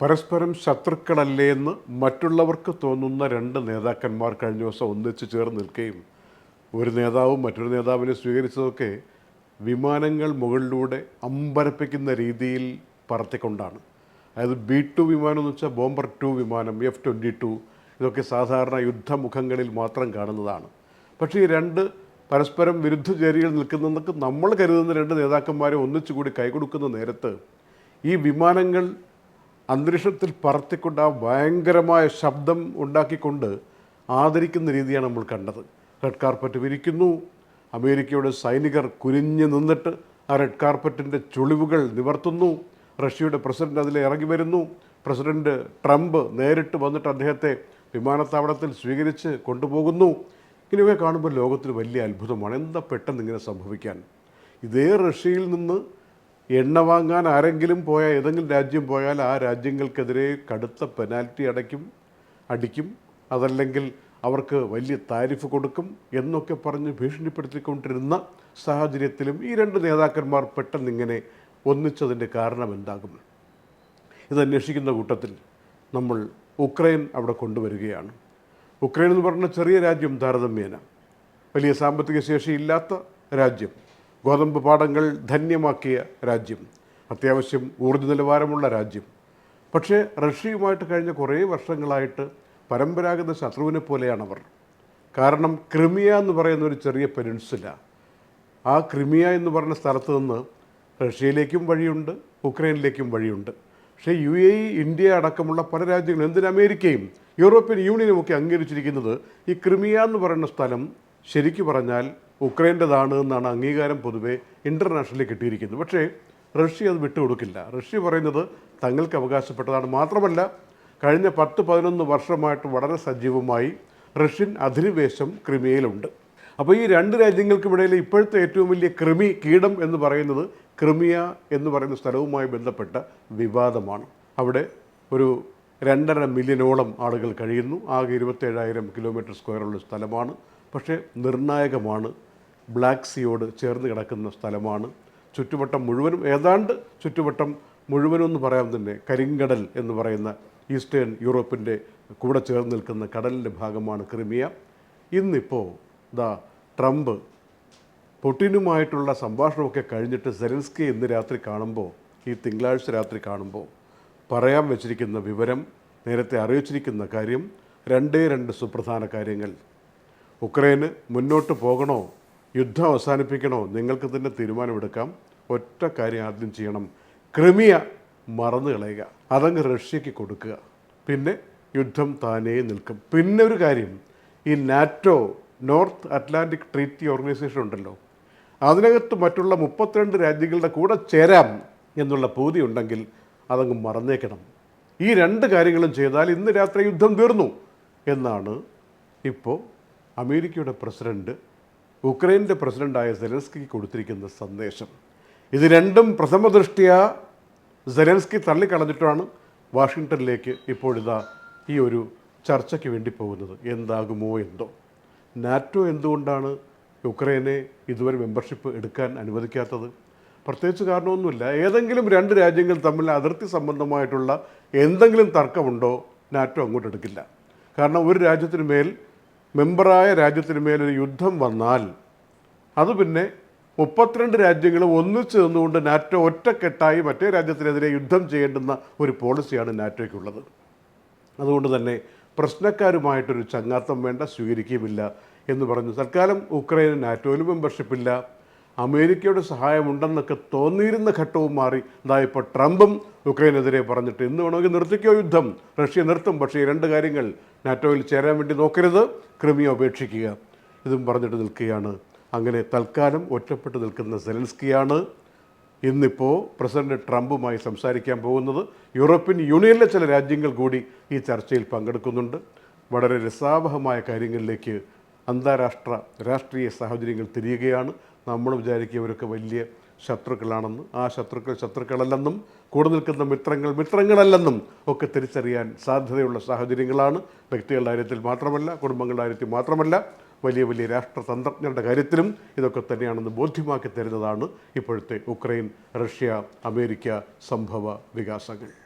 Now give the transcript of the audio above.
പരസ്പരം ശത്രുക്കളല്ലേ എന്ന് മറ്റുള്ളവർക്ക് തോന്നുന്ന രണ്ട് നേതാക്കന്മാർ കഴിഞ്ഞ ദിവസം ഒന്നിച്ച് ചേർന്ന് നിൽക്കുകയും ഒരു നേതാവും മറ്റൊരു നേതാവിനെ സ്വീകരിച്ചതൊക്കെ വിമാനങ്ങൾ മുകളിലൂടെ അമ്പരപ്പിക്കുന്ന രീതിയിൽ പറത്തിക്കൊണ്ടാണ്. അതായത് ബി ടു വിമാനം എന്ന് വെച്ചാൽ ബോംബർ ടു വിമാനം എഫ് ട്വന്റി ടു ഇതൊക്കെ സാധാരണ യുദ്ധമുഖങ്ങളിൽ മാത്രം കാണുന്നതാണ്. പക്ഷേ ഈ രണ്ട് പരസ്പരം വിരുദ്ധ ചേരികൾ നിൽക്കുന്നതൊക്കെ നമ്മൾ കരുതുന്ന രണ്ട് നേതാക്കന്മാരെ ഒന്നിച്ചുകൂടി കൈകൊടുക്കുന്ന നേരത്ത് ഈ വിമാനങ്ങൾ അന്തരീക്ഷത്തിൽ പറത്തിക്കൊണ്ട് ആ ഭയങ്കരമായ ശബ്ദം ഉണ്ടാക്കിക്കൊണ്ട് ആദരിക്കുന്ന രീതിയാണ് നമ്മൾ കണ്ടത്. റെഡ് കാർപ്പറ്റ് വിരിക്കുന്നു. അമേരിക്കയുടെ സൈനികർ കുനിഞ്ഞു നിന്നിട്ട് ആ റെഡ് കാർപ്പറ്റിന്റെ ചുളിവുകൾ നിവർത്തുന്നു. റഷ്യയുടെ പ്രസിഡന്റ് അതിൽ ഇറങ്ങി വരുന്നു. പ്രസിഡന്റ് ട്രംപ് നേരിട്ട് വന്നിട്ട് അദ്ദേഹത്തെ വിമാനത്താവളത്തിൽ സ്വീകരിച്ച് കൊണ്ടുപോകുന്നു. ഇങ്ങനെയൊക്കെ കാണുമ്പോൾ ലോകത്തിൽ വലിയ അത്ഭുതമാണ്. എന്താ പെട്ടെന്ന് ഇങ്ങനെ സംഭവിക്കാൻ? ഇതേ റഷ്യയിൽ നിന്ന് എണ്ണ വാങ്ങാൻ ആരെങ്കിലും പോയാൽ ഏതെങ്കിലും രാജ്യം പോയാൽ ആ രാജ്യങ്ങൾക്കെതിരെ കടുത്ത പെനാൽറ്റി അടയ്ക്കും അടിക്കും. അതല്ലെങ്കിൽ അവർക്ക് വലിയ താരിഫ് കൊടുക്കും എന്നൊക്കെ പറഞ്ഞ് ഭീഷണിപ്പെടുത്തിക്കൊണ്ടിരുന്ന സാഹചര്യത്തിലും ഈ രണ്ട് നേതാക്കന്മാർ പെട്ടെന്ന് ഇങ്ങനെ ഒന്നിച്ചതിന്റെ കാരണം എന്താകും? ഇത് അന്വേഷിക്കുന്ന കൂട്ടത്തിൽ നമ്മൾ ഉക്രൈൻ അവിടെ കൊണ്ടുവരികയാണ്. ഉക്രൈൻ എന്ന് പറഞ്ഞ ചെറിയ രാജ്യം താരതമ്യേന. വലിയ സാമ്പത്തിക ശേഷിയില്ലാത്ത രാജ്യം. ഗോതമ്പ് പാടങ്ങൾ ധന്യമാക്കിയ രാജ്യം. അത്യാവശ്യം ഊർജ നിലവാരമുള്ള രാജ്യം. പക്ഷേ റഷ്യയുമായിട്ട് കഴിഞ്ഞ കുറേ വർഷങ്ങളായിട്ട് പരമ്പരാഗത ശത്രുവിനെ പോലെയാണവർ. കാരണം ക്രിമിയ എന്ന് പറയുന്ന ഒരു ചെറിയ പെനിൻസുല. ആ ക്രിമിയ എന്ന് പറയുന്ന സ്ഥലത്ത് നിന്ന് റഷ്യയിലേക്കും വഴിയുണ്ട് ഉക്രൈനിലേക്കും വഴിയുണ്ട്. പക്ഷേ യു എ ഇന്ത്യ അടക്കമുള്ള പല രാജ്യങ്ങളും എന്തിന് അമേരിക്കയും യൂറോപ്യൻ യൂണിയനും ഒക്കെ അംഗീകരിച്ചിരിക്കുന്നത് ഈ ക്രിമിയ എന്ന് പറയുന്ന സ്ഥലം ശരിക്കു പറഞ്ഞാൽ ഉക്രൈന്റെതാണ് എന്നാണ് അംഗീകാരം പൊതുവെ ഇന്റർനാഷണലി കിട്ടിയിരിക്കുന്നത്. പക്ഷേ റഷ്യ അത് വിട്ടുകൊടുക്കില്ല. റഷ്യ പറയുന്നത് തങ്ങൾക്ക് അവകാശപ്പെട്ടതാണ്. മാത്രമല്ല കഴിഞ്ഞ പത്ത് പതിനൊന്ന് വർഷമായിട്ട് വളരെ സജീവമായി റഷ്യൻ അധിനിവേശം ക്രിമിയയിലുണ്ട്. അപ്പോൾ ഈ രണ്ട് രാജ്യങ്ങൾക്കുമിടയിൽ ഇപ്പോഴത്തെ ഏറ്റവും വലിയ ക്രിമി കീടം എന്ന് പറയുന്നത് ക്രിമിയ എന്ന് പറയുന്ന സ്ഥലവുമായി ബന്ധപ്പെട്ട വിവാദമാണ്. അവിടെ ഒരു രണ്ടര മില്യനോളം ആളുകൾ കഴിയുന്നു. ആകെ ഇരുപത്തേഴായിരം കിലോമീറ്റർ സ്ക്വയറുള്ള സ്ഥലമാണ്. പക്ഷേ നിർണായകമാണ് ബ്ലാക്ക് സിയോട് ചേർന്ന് കിടക്കുന്ന സ്ഥലമാണ്. ചുറ്റുവട്ടം മുഴുവനും ഏതാണ്ട് ചുറ്റുവട്ടം മുഴുവനും എന്ന് പറയാൻ തന്നെ കരിങ്കടൽ എന്ന് പറയുന്ന ഈസ്റ്റേൺ യൂറോപ്പിന്റെ കൂടെ ചേർന്ന് നിൽക്കുന്ന കടലിന്റെ ഭാഗമാണ് ക്രിമിയ. ഇന്നിപ്പോൾ ദാ ട്രംപ് പുടിനുമായിട്ടുള്ള സംഭാഷണമൊക്കെ കഴിഞ്ഞിട്ട് സെലൻസ്കി ഇന്ന് രാത്രി കാണുമ്പോൾ ഈ തിങ്കളാഴ്ച രാത്രി കാണുമ്പോൾ പറയാൻ വെച്ചിരിക്കുന്ന വിവരം നേരത്തെ അറിയിച്ചിരിക്കുന്ന കാര്യം രണ്ടേ രണ്ട് സുപ്രധാന കാര്യങ്ങൾ. ഉക്രൈന് മുന്നോട്ട് പോകണോ യുദ്ധം അവസാനിപ്പിക്കണോ? നിങ്ങൾക്ക് തന്നെ തീരുമാനമെടുക്കാം. ഒറ്റ കാര്യം ആദ്യം ചെയ്യണം. ക്രിമിയ മറന്നു കളയുക. അതങ്ങ് റഷ്യക്ക് കൊടുക്കുക. പിന്നെ യുദ്ധം താനേ നിൽക്കും. പിന്നെ ഒരു കാര്യം. ഈ NATO North Atlantic Treaty Organization ഉണ്ടല്ലോ. അതിനകത്ത് മറ്റുള്ള മുപ്പത്തിരണ്ട് രാജ്യങ്ങളുടെ കൂടെ ചേരാം എന്നുള്ള പൂതി ഉണ്ടെങ്കിൽ അതങ്ങ് മറന്നേക്കണം. ഈ രണ്ട് കാര്യങ്ങളും ചെയ്താൽ ഇന്ന് രാത്രി യുദ്ധം തീർന്നു എന്നാണ് ഇപ്പോൾ അമേരിക്കയുടെ പ്രസിഡന്റ് ഉക്രൈന്റെ പ്രസിഡന്റായ സെലൻസ്കി കൊടുത്തിരിക്കുന്ന സന്ദേശം. ഇത് രണ്ടും പ്രഥമ ദൃഷ്ടിയാ സെലൻസ്കി തള്ളിക്കളഞ്ഞിട്ടാണ് വാഷിങ്ടണിലേക്ക് ഇപ്പോഴിതാ ഈ ഒരു ചർച്ചയ്ക്ക് വേണ്ടി പോകുന്നത്. എന്താകുമോ എന്തോ. നാറ്റോ എന്തുകൊണ്ടാണ് യുക്രൈനെ ഇതുവരെ മെമ്പർഷിപ്പ് എടുക്കാൻ അനുവദിക്കാത്തത്? പ്രത്യേകിച്ച് കാരണമൊന്നുമില്ല. ഏതെങ്കിലും രണ്ട് രാജ്യങ്ങൾ തമ്മിൽ അതിർത്തി സംബന്ധമായിട്ടുള്ള എന്തെങ്കിലും തർക്കമുണ്ടോ നാറ്റോ അങ്ങോട്ട് എടുക്കില്ല കാരണം ഒരു രാജ്യത്തിന് മേൽ മെമ്പറായ രാജ്യത്തിന് മേലൊരു യുദ്ധം വന്നാൽ അത് പിന്നെ മുപ്പത്തിരണ്ട് രാജ്യങ്ങളും ഒന്നിച്ചു നിന്നുകൊണ്ട് നാറ്റോ ഒറ്റക്കെട്ടായി മറ്റേ രാജ്യത്തിനെതിരെ യുദ്ധം ചെയ്യേണ്ടുന്ന ഒരു പോളിസിയാണ് നാറ്റോയ്ക്കുള്ളത്. അതുകൊണ്ട് തന്നെ പ്രശ്നക്കാരുമായിട്ടൊരു ചങ്ങാത്തം വേണ്ട സ്വീകരിക്കുകയുമില്ല എന്ന് പറഞ്ഞു. തൽക്കാലം ഉക്രൈന് നാറ്റോയിൽ മെമ്പർഷിപ്പില്ല. അമേരിക്കയുടെ സഹായമുണ്ടെന്നൊക്കെ തോന്നിയിരുന്ന ഘട്ടവും മാറി. എന്താ ഇപ്പോൾ ട്രംപും ഉക്രൈനെതിരെ പറഞ്ഞിട്ട് ഇന്ന് വേണമെങ്കിൽ നിർത്തിക്കോ യുദ്ധം. റഷ്യ നിർത്തും പക്ഷേ ഈ രണ്ട് കാര്യങ്ങൾ നാറ്റോയിൽ ചേരാൻ വേണ്ടി നോക്കരുത്. ക്രിമിയ ഉപേക്ഷിക്കുക. ഇതും പറഞ്ഞിട്ട് നിൽക്കുകയാണ്. അങ്ങനെ തൽക്കാലം ഒറ്റപ്പെട്ട് നിൽക്കുന്ന സെലൻസ്കിയാണ് ഇന്നിപ്പോൾ പ്രസിഡന്റ് ട്രംപുമായി സംസാരിക്കാൻ പോകുന്നത്. യൂറോപ്യൻ യൂണിയനിലെ ചില രാജ്യങ്ങൾ കൂടി ഈ ചർച്ചയിൽ പങ്കെടുക്കുന്നുണ്ട്. വളരെ രസാവഹമായ കാര്യങ്ങളിലേക്ക് അന്താരാഷ്ട്ര രാഷ്ട്രീയ സാഹചര്യങ്ങൾ തിരിയുകയാണ്. നമ്മൾ വിചാരിക്കുന്നവരൊക്കെ വലിയ ശത്രുക്കളാണെന്ന് ആ ശത്രുക്കൾ ശത്രുക്കളല്ലെന്നും കൂടെ നിൽക്കുന്ന മിത്രങ്ങൾ മിത്രങ്ങളല്ലെന്നും ഒക്കെ തിരിച്ചറിയാൻ സാധ്യതയുള്ള സാഹചര്യങ്ങളാണ്. വ്യക്തികളുടെ കാര്യത്തിൽ മാത്രമല്ല കുടുംബങ്ങളുടെ കാര്യത്തിൽ മാത്രമല്ല വലിയ വലിയ രാഷ്ട്രതന്ത്രജ്ഞരുടെ കാര്യത്തിലും ഇതൊക്കെ തന്നെയാണെന്ന് ബോധ്യമാക്കി തരുന്നതാണ് ഇപ്പോഴത്തെ ഉക്രൈൻ റഷ്യ അമേരിക്ക സംഭവ വികാസങ്ങൾ.